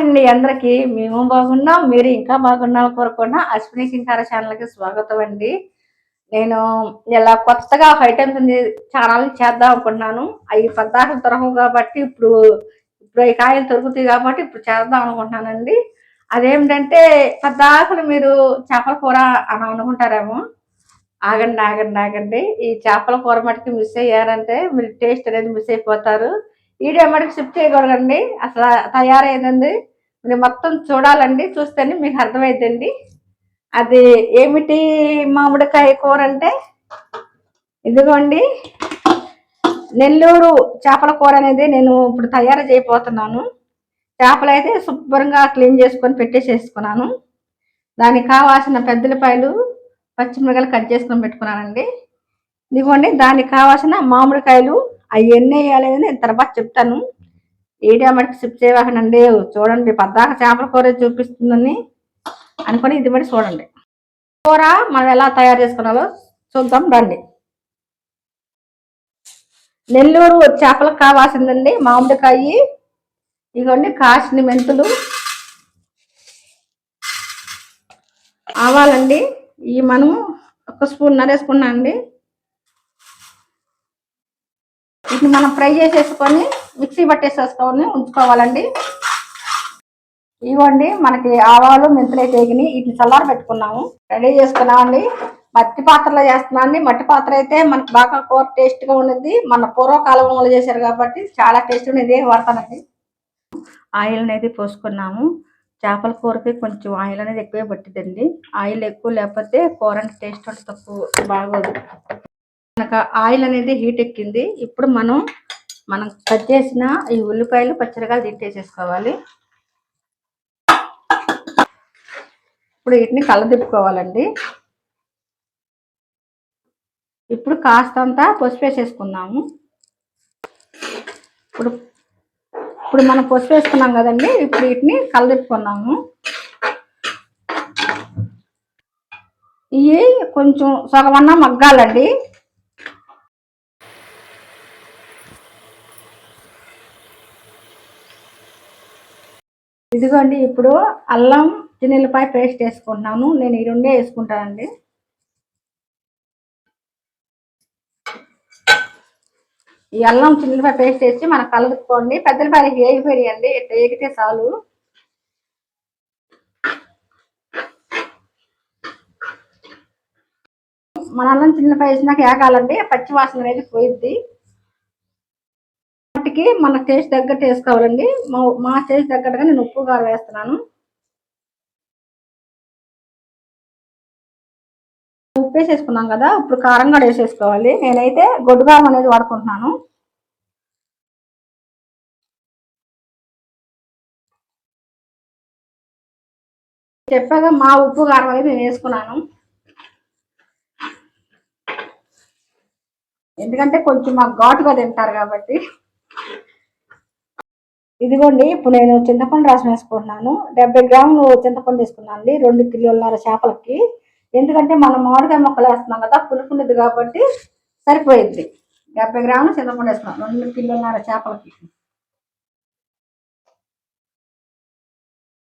అండి అందరికి. మేము బాగున్నాం మీరు ఇంకా బాగున్నాం కోరుకున్న అశ్విని కింకార ఛానల్కి స్వాగతం అండి. నేను ఇలా కొత్తగా ఒక ఐటమ్స్ ఛానల్ చేద్దాం అనుకుంటున్నాను. అవి పద్దాకులు దొరకవు కాబట్టి ఇప్పుడు ఇప్పుడు ఈ కాయలు దొరుకుతాయి కాబట్టి ఇప్పుడు చేద్దాం అనుకుంటున్నానండి. అదేమిటంటే పద్దాకులు మీరు చేపల కూర అని అనుకుంటారేమో. ఆగండి ఆగండి ఆగండి. ఈ చేపల కూర మటుకు మిస్ అయ్యారంటే మీరు టేస్ట్ అనేది మిస్ అయిపోతారు. వీడియో మటుకు షిఫ్ట్ చేయకూడదండి. అసలు తయారైందండి. మీరు మొత్తం చూడాలండి చూస్తేనే మీకు అర్థమైందండి అది ఏమిటి మామిడికాయ కూర అంటే ఇదిగోండి. నెల్లూరు చేపల కూర అనేది నేను ఇప్పుడు తయారు చేయబోతున్నాను. చేపలు అయితే శుభ్రంగా క్లీన్ చేసుకొని పెట్టేసేసుకున్నాను. దానికి కావాల్సిన పెద్దలపాయలు పచ్చిమిరకాయలు కట్ చేసుకొని పెట్టుకున్నానండి. ఇదిగోండి దానికి కావాల్సిన మామిడికాయలు అవి ఎన్ని వేయాలి నేను తర్వాత చెప్తాను. ఏడియా మటుకు షిఫ్ట్ చేయవాకనండి చూడండి పద్దాక చేపల కూర చూపిస్తుందని అనుకొని ఇది మరి చూడండి. కూర మనం ఎలా తయారు చేసుకున్నాలో చూద్దాం రండి. నెల్లూరు చేపలకు కావాల్సిందండి మామిడికాయ ఇగోండి కాసిన మెంతులు ఆవాలండి ఈ మనము ఒక స్పూన్ నరేసుకున్నాం అండి వీటిని మనం ఫ్రై చేసేసుకొని మిక్సీ పట్టేసేసుకొని ఉంచుకోవాలండి. ఇవ్వండి మనకి ఆవాలు మెంతులు అయితే వీటిని చల్లార పెట్టుకున్నాము. రెడీ చేసుకున్నామండి. మట్టి పాత్రలో చేస్తున్నామండి. మట్టి పాత్ర అయితే మనకి బాగా కూర టేస్ట్గా ఉండేది. మన పూర్వకాలంలో చేశారు కాబట్టి చాలా టేస్ట్ ఉండేది. వాడతానండి. ఆయిల్ అనేది పోసుకున్నాము. చేపల కూరకి కొంచెం ఆయిల్ అనేది ఎక్కువే పట్టిందండి ఆయిల్ ఎక్కువ లేకపోతే కూర టేస్ట్ అంటే తక్కువ బాగోదు. మనకు ఆయిల్ అనేది హీట్ ఎక్కింది. ఇప్పుడు మనం మనం కట్ చేసిన ఈ ఉల్లిపాయలు పచ్చడికాయలు తిట్టేసేసుకోవాలి ఇప్పుడు వీటిని కలదిప్పుకోవాలండి ఇప్పుడు కాస్తంతా పసుపు వేసేసుకుందాము. ఇప్పుడు ఇప్పుడు మనం పసుపు వేసుకున్నాం కదండి ఇప్పుడు వీటిని కలదిప్పుకున్నాము ఇవి కొంచెం సగమన్నా మగ్గాలండి. ఇదిగోండి ఇప్పుడు అల్లం చిన్నెల్లిపాయ పేస్ట్ వేసుకుంటున్నాను. నేను ఈ రెండే వేసుకుంటానండి. ఈ అల్లం చిన్నపాయ పేస్ట్ వేసి మనం కలుపుకోండి. పెద్దలపాయలకి ఏగిపోయాయండి ఇట్లా ఏగితే చాలు. మన అల్లం చిన్నపాయ వేసినాక ఏగాలండి. పచ్చి వాసన అనేది పోయిద్ది. వాటికి మన టేస్ట్ తగ్గట్టు వేసుకోవాలండి. మా మా టేస్ట్ తగ్గట్టుగా నేను ఉప్పు కారం వేస్తున్నాను. ఉప్పు వేసేసుకున్నాం కదా ఇప్పుడు కారం కూడా వేసేసుకోవాలి. నేనైతే గొడ్డు కారం అనేది వాడుకుంటున్నాను. చెప్పగా మా ఉప్పు కారం అనేది నేను వేసుకున్నాను. ఎందుకంటే కొంచెం మాకు ఘాటుగా తింటారు కాబట్టి. ఇదిగోండి ఇప్పుడు నేను చింతపండు రసం వేసుకుంటున్నాను. డెబ్బై గ్రాములు చింతపండు తీసుకున్నాను అండి రెండు కిలోలన్నర చేపలకి. ఎందుకంటే మనం మామిడికాయ మొక్కలు వేస్తున్నాం కదా పులుపు ఉండదు కాబట్టి సరిపోయింది. డెబ్బై గ్రాములు చింతపండు వేసుకున్నాను రెండు కిలోలన్నర చేపలకి.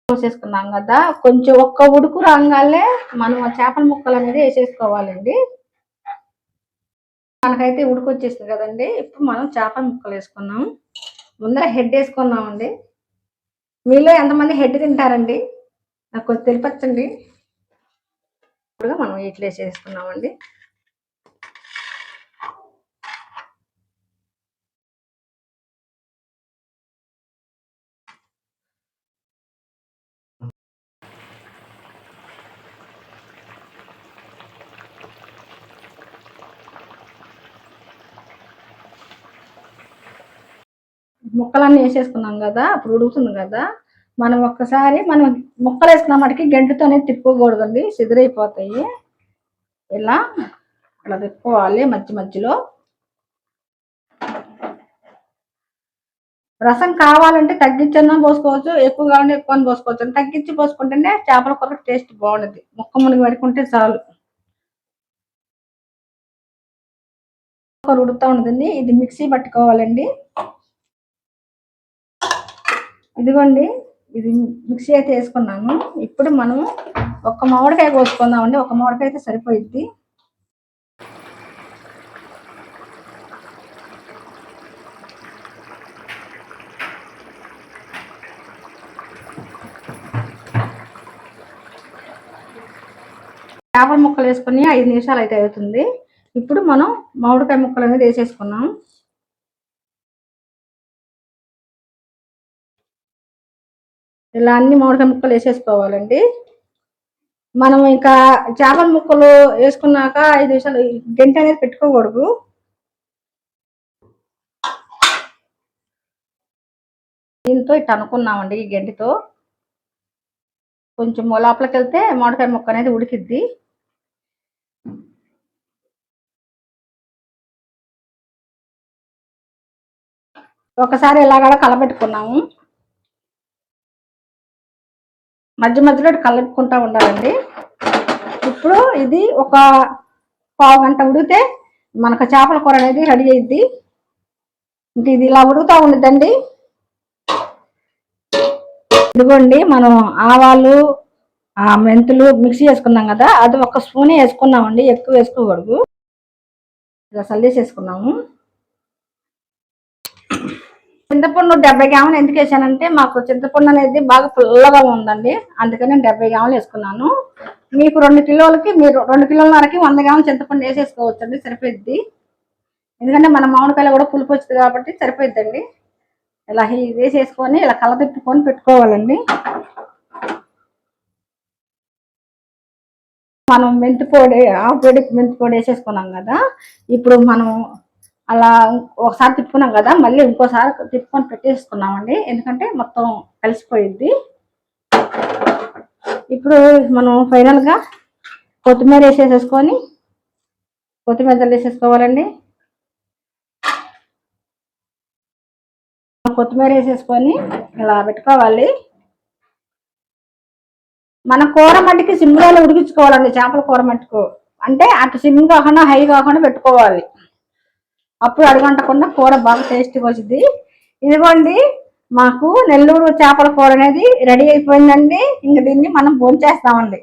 వేసేసుకున్నాం కదా కొంచెం ఒక్క ఉడుకు రాగానే మనం చేపల ముక్కలు అనేది వేసేసుకోవాలండి. మనకైతే ఉడికొచ్చేసింది కదండి. ఇప్పుడు మనం చేపల ముక్కలు వేసుకున్నాం. ముందర హెడ్ వేసుకున్నామండి. మీలో ఎంతమంది హెడ్ తింటారండి? నాకు కొంచెం తెలిపచ్చండి. ఇప్పుడు మనం ఇట్లా వేసేసుకున్నామండి. ముక్కలన్నీ వేసేసుకున్నాం కదా అప్పుడు ఉడుకుతుంది కదా మనం ఒక్కసారి మనం ముక్కలు వేసుకున్న మటుకి గంటతోనే తిప్పుకోకూడదండి సిదిరైపోతాయి ఇలా అలా తిప్పుకోవాలి మధ్య మధ్యలో. రసం కావాలంటే తగ్గించన్నా పోసుకోవచ్చు ఎక్కువ కావాలంటే ఎక్కువ పోసుకోవచ్చు. తగ్గించి పోసుకుంటేనే చేపల కూర టేస్ట్ బాగుండదు. ముక్క మునిగి పడుకుంటే చాలు. ఉడుతూ ఉంటుంది ఇది మిక్సీ పట్టుకోవాలండి. ఇదిగోండి ఇది మిక్సీ అయితే వేసుకున్నాము ఇప్పుడు మనం ఒక మామిడికాయ కోసుకుందామండి. ఒక మామిడికాయ అయితే సరిపోయిద్ది. చేపల ముక్కలు వేసుకుని ఐదు నిమిషాలు అయితే అవుతుంది. ఇప్పుడు మనం మామిడికాయ ముక్కలు అనేది వేసేసుకున్నాం. ఇలా అన్ని మామిడికాయ ముక్కలు వేసేసుకోవాలండి. మనం ఇంకా చేపల ముక్కలు వేసుకున్నాక ఐదు నిమిషాలు గంట అనేది పెట్టుకోకూడదు. దీంతో ఇట్లా అనుకున్నామండి ఈ గంటితో. కొంచెం లోపలికి వెళ్తే మామిడికాయ ముక్క అనేది ఉడికిద్ది. ఒకసారి ఇలాగ కలబెట్టుకున్నాము మధ్య మధ్యలో కలుపుకుంటూ ఉండాలండి. ఇప్పుడు ఇది ఒక పావు గంట ఉడితే మనకు చేపల కూర అనేది రెడీ అయింది ఇంక ఇది ఇలా ఉడుకుతూ ఉండదండి ఇదిగోండి మనం ఆవాలు ఆ మెంతులు మిక్సీ వేసుకున్నాం కదా అది ఒక స్పూనే వేసుకున్నామండి ఎక్కువ వేసుకోకూడదు. ఇలా చల్లేసేసుకున్నాము. చింతపండు డెబ్బై గ్రాములు ఎందుకు వేసానంటే మాకు చింతపండు అనేది బాగా పుల్లగా ఉందండి. అందుకని నేను డెబ్బై గ్రాములు వేసుకున్నాను. మీకు రెండు కిలోలకి మీరు రెండు కిలోలన్నరకి వంద గ్రాములు చింతపండు వేసేసుకోవచ్చండి. సరిపోద్ది ఎందుకంటే మన మామిడికాయలు కూడా పులుపు వచ్చింది కాబట్టి సరిపోద్దండి ఇలా వేసేసుకొని ఇలా కలదిప్పుకొని పెట్టుకోవాలండి. మనం మెంతి పొడి పొడి మెంతి పొడి వేసేసుకున్నాం కదా. ఇప్పుడు మనం అలా ఒకసారి తిప్పుకున్నాం కదా మళ్ళీ ఇంకోసారి తిప్పుకొని పెట్టేసుకున్నామండి. ఎందుకంటే మొత్తం కలిసిపోయింది ఇప్పుడు మనం ఫైనల్గా కొత్తిమీర వేసేసేసుకొని కొత్తిమీర చల్లేసేసుకోవాలండి. కొత్తిమీర వేసేసుకొని ఇలా పెట్టుకోవాలి. మన కూర మట్టికి సిమ్లో ఉడికించుకోవాలండి చేపల కూర మట్టుకు. అంటే అటు సిమ్ కాకుండా హై కాకుండా పెట్టుకోవాలి. అప్పుడు అడుగంటకుండా కూర బాగా టేస్ట్గా వచ్చింది. ఇదిగోండి మాకు నెల్లూరు చేపల కూర అనేది రెడీ అయిపోయిందండి. ఇంక దీన్ని మనం భోంచేస్తామండి.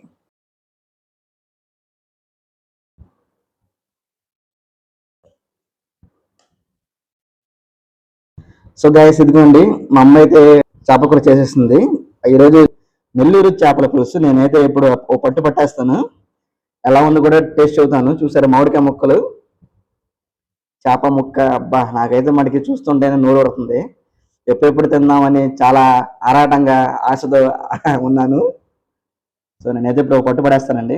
సో గాయస్ ఇదిగోండి మా అమ్మ అయితే చేప కూర చేసేస్తుంది ఈరోజు నెల్లూరు చేపల పులుసు నేనైతే ఇప్పుడు పట్టు పట్టేస్తాను. ఎలా ఉందో కూడా టేస్ట్ అవుతాను చూసారా మామిడికాయ ముక్కలు? చేప ముక్క అబ్బా నాకైతే మనకి చూస్తుంటేనే నోరు పడుతుంది ఎప్పుడెప్పుడు తిందామని చాలా ఆరాటంగా ఆశతో ఉన్నాను. సో నేనైతే ఇప్పుడు పట్టుబడేస్తానండి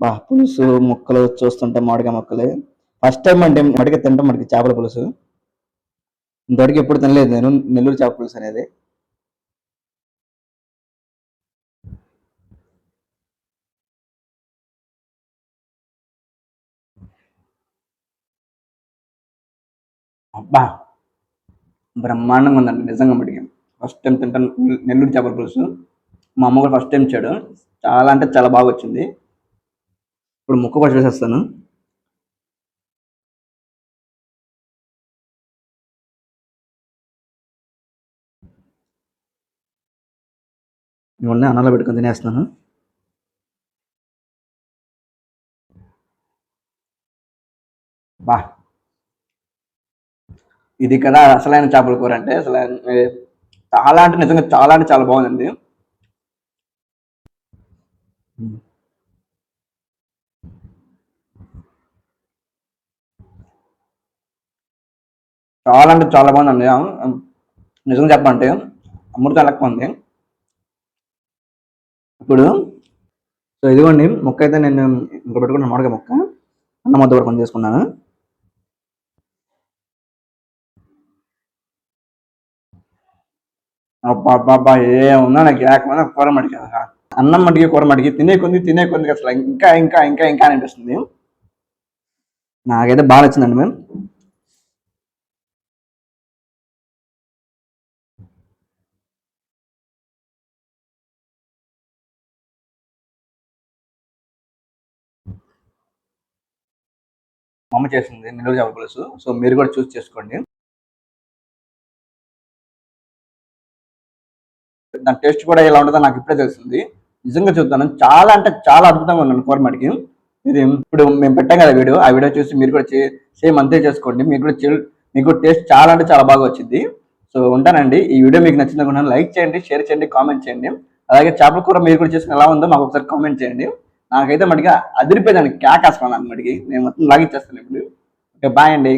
బా పులుసు ముక్కలు చూస్తుంటే మామిడికాయ ముక్కలు. ఫస్ట్ టైం అంటే మడికి తింటాం మనకి చేపల పులుసు. ఇంతవరకు ఎప్పుడు తినలేదు నేను నెల్లూరు చేప పులుసు అనేది. అబ్బా! బ్రహ్మాండంగా ఉందండి నిజంగా మడికి ఫస్ట్ టైం తింటాను నెల్లూరు చేపల పులుసు. మా అమ్మ కూడా ఫస్ట్ టైం ఇచ్చాడు. చాలా అంటే చాలా బాగా వచ్చింది. ఇప్పుడు ముక్క కూడా చేసేస్తాను. ఇవన్నీ అన్నంలో పెట్టుకొని తినేస్తున్నాను. బా! ఇది కదా అసలైన చేపల కూర అంటే అసలు చాలా అంటే నిజంగా చాలా అంటే చాలా బాగుందండి. చాలా అంటే చాలా బాగుందండి. నిజంగా చెప్పంటే అమృతం లెక్క ఉంది? ఇప్పుడు సో ఇదిగోండి మొక్క అయితే నేను ఇంకా పెట్టుకున్న మామిడికాయ మొక్క అన్న మొద్ద వరకు చేసుకున్నాను. అబ్బా ఏమున్నా నాకు ఏకమైన కూర మడికి అన్నం మడికి కూర మడికి తినే కొంది తినే కొంది అసలు. ఇంకా ఇంకా ఇంకా ఇంకా అనిపిస్తుంది. నాకైతే బాగా నచ్చిందండి మేము అమ్మ చేసింది నెల్లూరు చేపల పులుసు. సో మీరు కూడా చూస్ చేసుకోండి. దాని టేస్ట్ కూడా ఎలా ఉంటుందో నాకు ఇప్పుడే తెలిసింది నిజంగా చూద్దాను చాలా అంటే చాలా అద్భుతంగా ఉన్నాను కోరమడికి మటుకి ఇది ఇప్పుడు మేము పెట్టాం కదా వీడియో ఆ వీడియో చూసి మీరు కూడా సేమ్ అంతే చేసుకోండి. మీకు కూడా మీకు టేస్ట్ చాలా అంటే చాలా బాగా వచ్చింది. సో ఉంటానండి ఈ వీడియో మీకు నచ్చింది అనుకున్నాను లైక్ చేయండి షేర్ చేయండి కామెంట్ చేయండి. అలాగే చేపల కూర మీరు కూడా చేసుకుని ఎలా ఉందో మాకు ఒకసారి కామెంట్ చేయండి. నాకైతే మటుగా అదిరిపోయేదాన్ని క్యాక్ వేసుకున్నాను మటుకి. నేను మొత్తం లాగిచ్చేస్తాను ఇప్పుడు. ఓకే బాయ్ అండి.